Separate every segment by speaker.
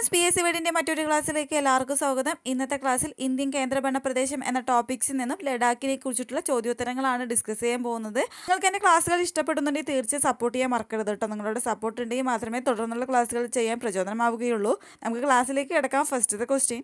Speaker 1: Friends P S C വീടിന്റെ മറ്റൊരു ക്ലാസ്സിലേക്ക് എല്ലാവർക്കും സ്വാഗതം. ഇന്നത്തെ ക്ലാസ്സിൽ ഇന്ത്യൻ കേന്ദ്രഭരണ പ്രദേശം എന്ന ടോപ്പിക്സിൽ നിന്നും ലഡാക്കിനെ കുറിച്ചിട്ടുള്ള ചോദ്യോത്തരങ്ങളാണ് ഡിസ്കസ് ചെയ്യാൻ പോകുന്നത്. നിങ്ങൾക്ക് എന്റെ ക്ലാസ്സുകൾ ഇഷ്ടപ്പെടുന്നുണ്ടെങ്കിൽ തീർച്ചയായും സപ്പോർട്ട് ചെയ്യാൻ മറക്കരുത് കേട്ടോ നിങ്ങളുടെ സപ്പോർട്ട് ഉണ്ടെങ്കിൽ മാത്രമേ തുടർന്നുള്ള ക്ലാസ്സുകൾ ചെയ്യാൻ പ്രചോദനമാവുകയുള്ളൂ. നമുക്ക് ക്ലാസ്സിലേക്ക് കിടക്കാം. ഫസ്റ്റത്തെ ക്വസ്റ്റ്യൻ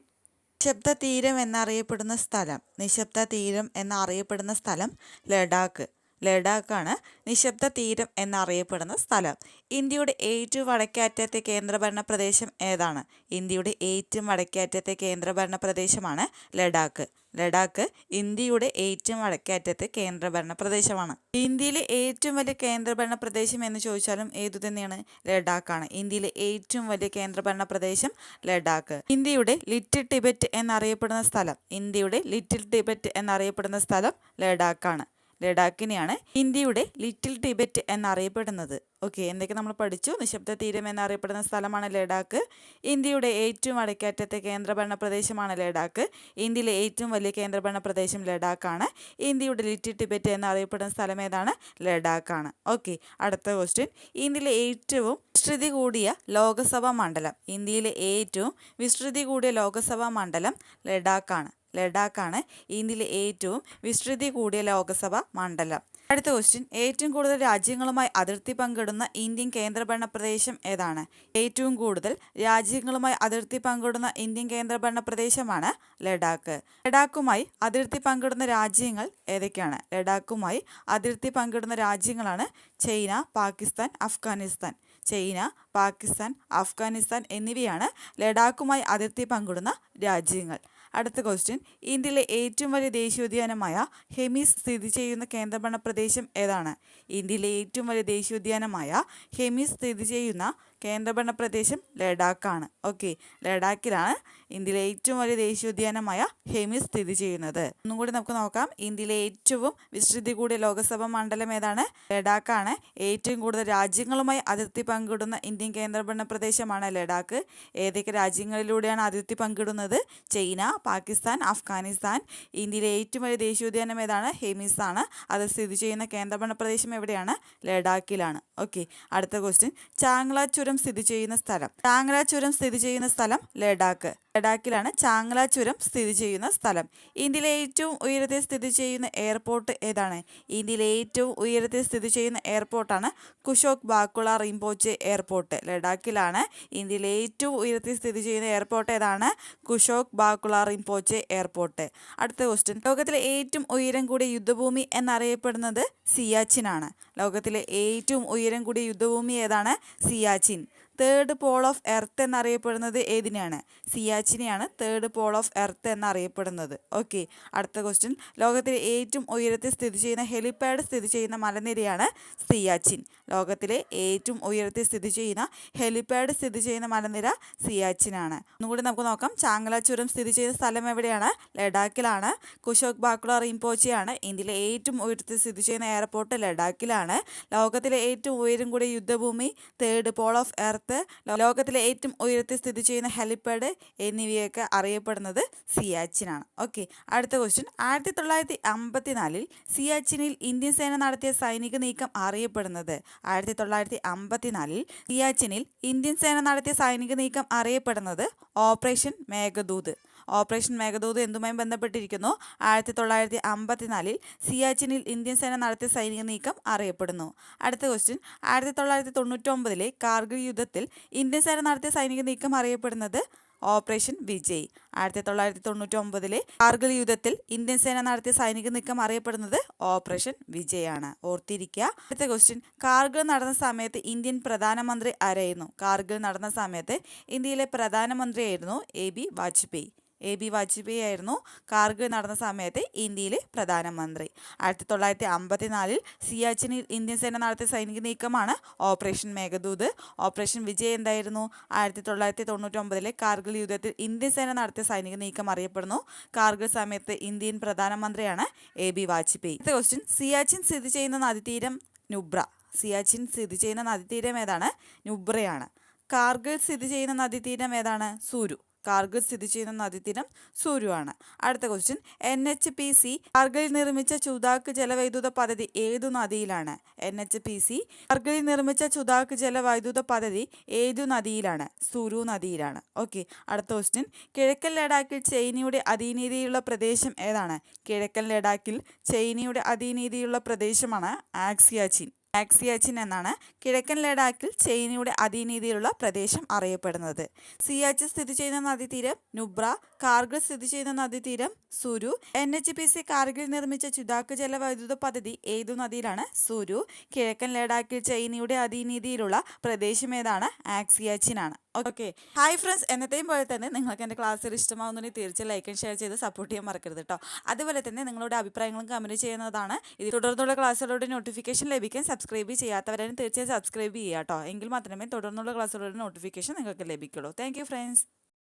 Speaker 1: നിശബ്ദ തീരം എന്നറിയപ്പെടുന്ന സ്ഥലം. നിശബ്ദ തീരം എന്നറിയപ്പെടുന്ന സ്ഥലം ലഡാക്ക്. ലഡാക്കാണ് നിശബ്ദ തീരം എന്നറിയപ്പെടുന്ന സ്ഥലം. ഇന്ത്യയുടെ ഏറ്റവും വടക്കേറ്റത്തെ കേന്ദ്രഭരണ പ്രദേശം ഏതാണ്? ഇന്ത്യയുടെ ഏറ്റവും വടക്കേറ്റത്തെ കേന്ദ്രഭരണ പ്രദേശമാണ് ലഡാക്ക്. ലഡാക്ക് ഇന്ത്യയുടെ ഏറ്റവും വടക്കേറ്റത്തെ കേന്ദ്രഭരണ പ്രദേശമാണ്. ഇന്ത്യയിലെ ഏറ്റവും വലിയ കേന്ദ്രഭരണ പ്രദേശം എന്ന് ചോദിച്ചാലും ഏതു തന്നെയാണ്? ലഡാക്കാണ്. ഇന്ത്യയിലെ ഏറ്റവും വലിയ കേന്ദ്രഭരണ പ്രദേശം ലഡാക്ക്. ഇന്ത്യയുടെ ലിറ്റിൽ ടിബറ്റ് എന്നറിയപ്പെടുന്ന സ്ഥലം. ഇന്ത്യയുടെ ലിറ്റിൽ ടിബറ്റ് എന്നറിയപ്പെടുന്ന സ്ഥലം ലഡാക്കാണ്. ലഡാക്കിനെയാണ് ഇന്ത്യയുടെ ലിറ്റിൽ ടിബറ്റ് എന്നറിയപ്പെടുന്നത്. ഓക്കെ എന്തൊക്കെ നമ്മൾ പഠിച്ചു? നിശബ്ദ തീരം എന്നറിയപ്പെടുന്ന സ്ഥലമാണ് ലഡാക്ക്. ഇന്ത്യയുടെ ഏറ്റവും വടക്കേറ്റത്തെ കേന്ദ്രഭരണ പ്രദേശമാണ് ലഡാക്ക്. ഇന്ത്യയിലെ ഏറ്റവും വലിയ കേന്ദ്രഭരണ പ്രദേശം ലഡാക്കാണ്. ഇന്ത്യയുടെ ലിറ്റിൽ ടിബറ്റ് എന്നറിയപ്പെടുന്ന സ്ഥലം ഏതാണ്? ലഡാക്കാണ്. ഓക്കെ അടുത്ത ക്വസ്റ്റ്യൻ ഇന്ത്യയിലെ ഏറ്റവും വിസ്തൃതി കൂടിയ ലോകസഭാ മണ്ഡലം. ഇന്ത്യയിലെ ഏറ്റവും വിസ്തൃതി കൂടിയ ലോകസഭാ മണ്ഡലം ലഡാക്കാണ്. ലഡാക്കാണ് ഇന്ത്യയിലെ ഏറ്റവും വിസ്തൃതി കൂടിയ ലോകസഭാ മണ്ഡലം. അടുത്ത ക്വസ്റ്റ്യൻ ഏറ്റവും കൂടുതൽ രാജ്യങ്ങളുമായി അതിർത്തി പങ്കിടുന്ന ഇന്ത്യൻ കേന്ദ്രഭരണ പ്രദേശം ഏതാണ്? ഏറ്റവും കൂടുതൽ രാജ്യങ്ങളുമായി അതിർത്തി പങ്കിടുന്ന ഇന്ത്യൻ കേന്ദ്രഭരണ പ്രദേശമാണ് ലഡാക്ക്. ലഡാക്കുമായി അതിർത്തി പങ്കിടുന്ന രാജ്യങ്ങൾ ഏതൊക്കെയാണ്? ലഡാക്കുമായി അതിർത്തി പങ്കിടുന്ന രാജ്യങ്ങളാണ് ചൈന പാകിസ്ഥാൻ അഫ്ഗാനിസ്ഥാൻ. ചൈന പാകിസ്ഥാൻ അഫ്ഗാനിസ്ഥാൻ എന്നിവയാണ് ലഡാക്കുമായി അതിർത്തി പങ്കിടുന്ന രാജ്യങ്ങൾ. അടുത്ത ക്വസ്റ്റ്യൻ ഇന്ത്യയിലെ ഏറ്റവും വലിയ ദേശീയോദ്യാനമായ ഹെമീസ് സ്ഥിതി ചെയ്യുന്ന കേന്ദ്രഭരണ പ്രദേശം ഏതാണ്? ഇന്ത്യയിലെ ഏറ്റവും വലിയ ദേശീയോദ്യാനമായ ഹെമീസ് സ്ഥിതി ചെയ്യുന്ന കേന്ദ്രഭരണ പ്രദേശം ലഡാക്കാണ്. ഓക്കെ. ലഡാക്കിലാണ് ഇന്ത്യയിലെ ഏറ്റവും വലിയ ദേശീയോദ്യാനമായ ഹെമി സ്ഥിതി ചെയ്യുന്നത്. ഒന്നും കൂടി നമുക്ക് നോക്കാം. ഇന്ത്യയിലെ ഏറ്റവും വിസ്തൃതി കൂടിയ ലോകസഭാ മണ്ഡലം ഏതാണ്? ലഡാക്കാണ്. ഏറ്റവും കൂടുതൽ രാജ്യങ്ങളുമായി അതിർത്തി പങ്കിടുന്ന ഇന്ത്യൻ കേന്ദ്രഭരണ പ്രദേശമാണ് ലഡാക്ക്. ഏതൊക്കെ രാജ്യങ്ങളിലൂടെയാണ് അതിർത്തി പങ്കിടുന്നത്? ചൈന പാകിസ്ഥാൻ അഫ്ഗാനിസ്ഥാൻ. ഇന്ത്യയിലെ ഏറ്റവും വലിയ ദേശീയോദ്യാനം ഏതാണ്? ഹെമിസ് ആണ് അത് സ്ഥിതി ചെയ്യുന്ന കേന്ദ്രഭരണ പ്രദേശം എവിടെയാണ്? ലഡാക്കിലാണ്. ഓക്കെ. അടുത്ത ക്വസ്റ്റ്യൻ ചാങ്ല ചുരം സ്ഥിതി ചെയ്യുന്ന സ്ഥലം. ചാങ്ല ചുരം സ്ഥിതി ചെയ്യുന്ന സ്ഥലം ലഡാക്ക്. ലഡാക്കിലാണ് ചാങ്ല ചുരം സ്ഥിതി ചെയ്യുന്ന സ്ഥലം. ഇന്ത്യയിലെ ഏറ്റവും ഉയരത്തിൽ സ്ഥിതി ചെയ്യുന്ന എയർപോർട്ട് ഏതാണ്? ഇന്ത്യയിലെ ഏറ്റവും ഉയരത്തിൽ സ്ഥിതി ചെയ്യുന്ന എയർപോർട്ടാണ് കുഷോക് ബാക്കുള റിംപോച്ചെ എയർപോർട്ട്. ലഡാക്കിലാണ് ഇന്ത്യയിലെ ഏറ്റവും ഉയരത്തിൽ സ്ഥിതി ചെയ്യുന്ന എയർപോർട്ട് ഏതാണ്? കുഷോക് ബാക്കുള റിംപോച്ചെ എയർപോർട്ട്. അടുത്ത ക്വസ്റ്റ്യൻ. ലോകത്തിലെ ഏറ്റവും ഉയരം കൂടിയ യുദ്ധഭൂമി എന്നറിയപ്പെടുന്നത് സിയാച്ചിനാണ് ലോകത്തിലെ ഏറ്റവും ഉയരം കൂടിയ യുദ്ധഭൂമി ഏതാണ്? Siachen. Third pole of earth എന്നറിയപ്പെടുന്നത് ഏതിനെയാണ്? സിയാച്ചിനെയാണ് തേർഡ് പോൾ ഓഫ് എർത്ത് എന്നറിയപ്പെടുന്നത്. ഓക്കെ അടുത്ത ക്വസ്റ്റ്യൻ ലോകത്തിലെ ഏറ്റവും ഉയരത്തിൽ സ്ഥിതി ചെയ്യുന്ന ഹെലിപാഡ് സ്ഥിതി ചെയ്യുന്ന മലനിരയാണ് സിയാച്ചിൻ. ലോകത്തിലെ ഏറ്റവും ഉയരത്തിൽ സ്ഥിതി ചെയ്യുന്ന ഹെലിപാഡ് സ്ഥിതി ചെയ്യുന്ന മലനിര സിയാച്ചിനാണ്. ഒന്നുകൂടി നമുക്ക് നോക്കാം. ചാങ്ങല ചുരം സ്ഥിതി ചെയ്യുന്ന സ്ഥലം എവിടെയാണ്? ലഡാക്കിലാണ്. കുശോക് ബാക്കുള റിംപോച്ചിയാണ്. ഇന്ത്യയിലെ ഏറ്റവും ഉയരത്തിൽ സ്ഥിതി ചെയ്യുന്ന എയർപോർട്ട് ലഡാക്കിലാണ്. ലോകത്തിലെ ഏറ്റവും ഉയരം കൂടിയ യുദ്ധഭൂമി തേർഡ് പോൾ ഓഫ് എർത്ത് ലോകത്തിലെ ഏറ്റവും ഉയരത്തിൽ സ്ഥിതി ചെയ്യുന്ന ഹെലിപാഡ് എന്നിവയൊക്കെ അറിയപ്പെടുന്നത് സിയാച്ചിനാണ്. ഓക്കെ അടുത്ത ക്വസ്റ്റ്യൻ ആയിരത്തി തൊള്ളായിരത്തി അമ്പത്തിനാലിൽ സിയാച്ചിനിൽ ഇന്ത്യൻ സേന നടത്തിയ സൈനിക നീക്കം അറിയപ്പെടുന്നത് ആയിരത്തി തൊള്ളായിരത്തി അമ്പത്തിനാലിൽ സിയാച്ചിനിൽ ഇന്ത്യൻ സേന നടത്തിയ സൈനിക നീക്കം അറിയപ്പെടുന്നത് ഓപ്പറേഷൻ മേഘദൂത്. ഓപ്പറേഷൻ മേഘദൂത് എന്തുമായി ബന്ധപ്പെട്ടിരിക്കുന്നു? ആയിരത്തി തൊള്ളായിരത്തി അമ്പത്തിനാലിൽ സിയാച്ചിനിൽ ഇന്ത്യൻ സേന നടത്തിയ സൈനിക നീക്കം അറിയപ്പെടുന്നു. അടുത്ത ക്വസ്റ്റ്യൻ ആയിരത്തി തൊള്ളായിരത്തി തൊണ്ണൂറ്റൊമ്പതിലെ കാർഗിൽ യുദ്ധത്തിൽ ഇന്ത്യൻ സേന നടത്തിയ സൈനിക നീക്കം അറിയപ്പെടുന്നത് ഓപ്പറേഷൻ വിജയ്. ആയിരത്തി തൊള്ളായിരത്തി തൊണ്ണൂറ്റി ഒമ്പതിലെ കാർഗിൽ യുദ്ധത്തിൽ ഇന്ത്യൻ സേന നടത്തിയ സൈനിക നീക്കം അറിയപ്പെടുന്നത് ഓപ്പറേഷൻ വിജയ് ആണ് ഓർത്തിരിക്കുക അടുത്ത ക്വസ്റ്റ്യൻ കാർഗിൽ നടന്ന സമയത്ത് ഇന്ത്യൻ പ്രധാനമന്ത്രി ആരായിരുന്നു? കാർഗിൽ നടന്ന സമയത്ത് ഇന്ത്യയിലെ പ്രധാനമന്ത്രിയായിരുന്നു A B Vajpayee. A B Vajpayee ആയിരുന്നു. കാർഗിൽ നടന്ന സമയത്ത് ഇന്ത്യയിലെ പ്രധാനമന്ത്രി. ആയിരത്തി തൊള്ളായിരത്തി അമ്പത്തിനാലിൽ സിയാച്ചിനിൽ ഇന്ത്യൻ സേന നടത്തിയ സൈനിക നീക്കമാണ് ഓപ്പറേഷൻ മേഘദൂത്. ഓപ്പറേഷൻ വിജയ് എന്തായിരുന്നു? ആയിരത്തി തൊള്ളായിരത്തി തൊണ്ണൂറ്റൊമ്പതിലെ കാർഗിൽ യുദ്ധത്തിൽ ഇന്ത്യൻ സേന നടത്തിയ സൈനിക നീക്കം അറിയപ്പെടുന്നു. കാർഗിൽ സമയത്ത് ഇന്ത്യൻ പ്രധാനമന്ത്രിയാണ് A B Vajpayee question Siachen സ്ഥിതി ചെയ്യുന്ന നദീതീരം നുബ്ര. സിയാച്ചിൻ സ്ഥിതി ചെയ്യുന്ന നദീതീരം ഏതാണ്? നുബ്രയാണ്. കാർഗിൽ സ്ഥിതി ചെയ്യുന്ന നദീതീരം ഏതാണ്? സൂരു. കാർഗിൽ സ്ഥിതി ചെയ്യുന്ന നദീതീരം സൂര്യുവാണ്. ആണ് അടുത്ത question N H P C Kargil നിർമ്മിച്ച ചുതാക്ക് ജലവൈദ്യുത പദ്ധതി ഏതു നദിയിലാണ്? N H P C Kargil നിർമ്മിച്ച ചുതാക്ക് ജലവൈദ്യുത പദ്ധതി ഏതു നദിയിലാണ്? സൂരു നദിയിലാണ്. ഓക്കെ അടുത്ത ക്വസ്റ്റ്യൻ കിഴക്കൻ ലഡാക്കിൽ ചൈനയുടെ അധീനതയിലുള്ള പ്രദേശം ഏതാണ്? കിഴക്കൻ ലഡാക്കിൽ ചൈനയുടെ അധീനതയിലുള്ള പ്രദേശമാണ് ആക്സിയാച്ചിൻ ആക്സിയാച്ചിൻ എന്നാണ് കിഴക്കൻ ലഡാക്കിൽ ചൈനയുടെ അധീനതയിലുള്ള പ്രദേശം അറിയപ്പെടുന്നത്. സിയാച്ചിൻ സ്ഥിതി ചെയ്യുന്ന നദീതീരം നുബ്ര കാർഗിൽ സ്ഥിതി ചെയ്യുന്ന നദീതീരം Suru N H P C Kargil നിർമ്മിച്ച ചുതാക്ക് ജലവൈദ്യുത പദ്ധതി ഏതു നദിയിലാണ്? സുരു. കിഴക്കൻ ലഡാക്കിൽ ചൈനയുടെ അധീനതയിലുള്ള പ്രദേശം ഏതാണ്? ആക്സിയാച്ചിൻ ആണ്. ഓക്കെ. ഹായ് ഫ്രണ്ട്സ് എന്നത്തെയും പോലെ തന്നെ നിങ്ങൾക്ക് എന്റെ ക്ലാസ്സിൽ ഇഷ്ടമാവുന്നുണ്ടെങ്കിൽ തീർച്ചയായും ലൈക്ക് ആൻഡ് ഷെയർ ചെയ്ത് സപ്പോർട്ട് ചെയ്യാൻ മറക്കരുത് കേട്ടോ അതുപോലെ തന്നെ നിങ്ങളുടെ അഭിപ്രായങ്ങളും കമന്റ് ചെയ്യുന്നതാണ്. ഇത് തുടർന്നുള്ള ക്ലാസ്സുകളുടെ നോട്ടിഫിക്കേഷൻ ലഭിക്കാൻ സബ്സ്ക്രൈബ് ചെയ്യാത്തവരും തീർച്ചയായും സബ്സ്ക്രൈബ് ചെയ്യുക കേട്ടോ എങ്കിൽ മാത്രമേ തുടർന്നുള്ള ക്ലാസ്സുകളുടെ നോട്ടിഫിക്കേഷൻ നിങ്ങൾക്ക് ലഭിക്കുള്ളൂ. Thank you friends